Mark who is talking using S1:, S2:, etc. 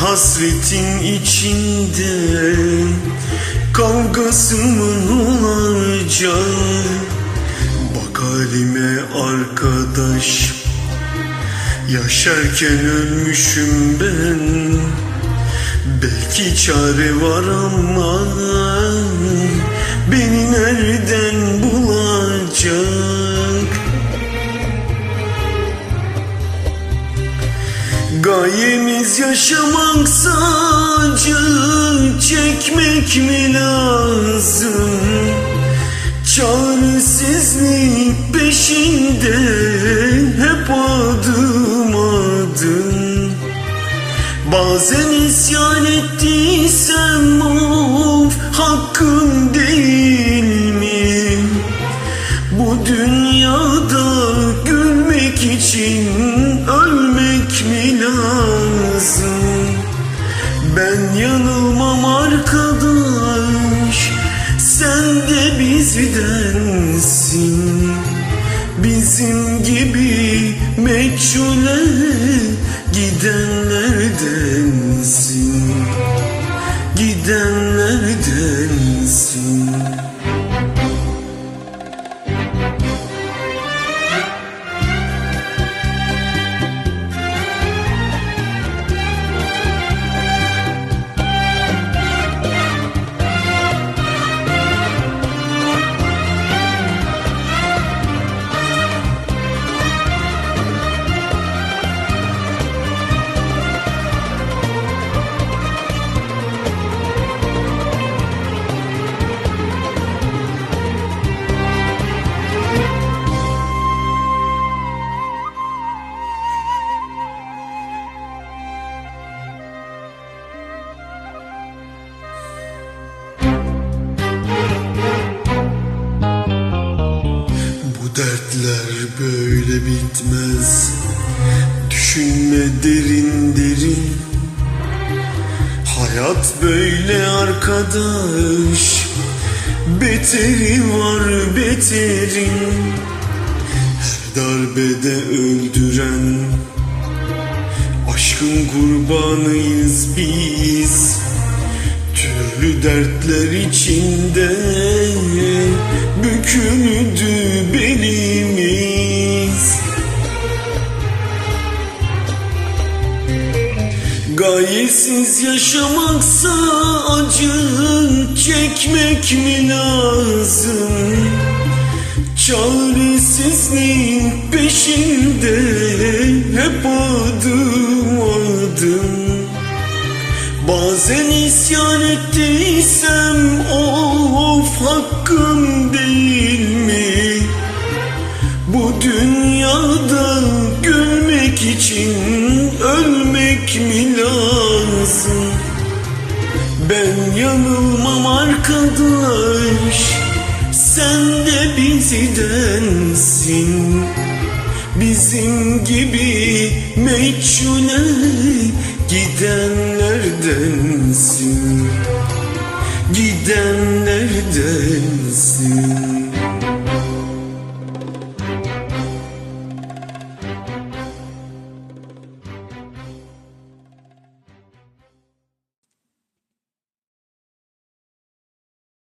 S1: hasretin içinde Kavgasımın olacak Bak halime arkadaş Yaşarken ölmüşüm ben. Belki çare var ama Beni nereden Gayemiz yaşamaksa acı çekmek mi lazım? Çaresizlik peşinde hep adım adım Bazen isyan ettiysem Bizim gibi meçhule gidenlerdensin. Gidenlerdensin dertler böyle bitmez. Düşünme derin derin. Hayat böyle arkadaş. Beteri var beterin. Her darbede öldüren. Aşkın kurbanıyız biz. Türlü dertler içinde. Büküldü Gayesiz yaşamaksa acı çekmek mi lazım? Çaresizlik peşinde hep adım adım Bazen isyan ettiysem of hakkım değil mi? Bu dünyada ölmek mi lazım? Ben yanılmam arkadaş. Sen de bizdensin Bizim gibi meçhule gidenlerdensin Gidenlerdensin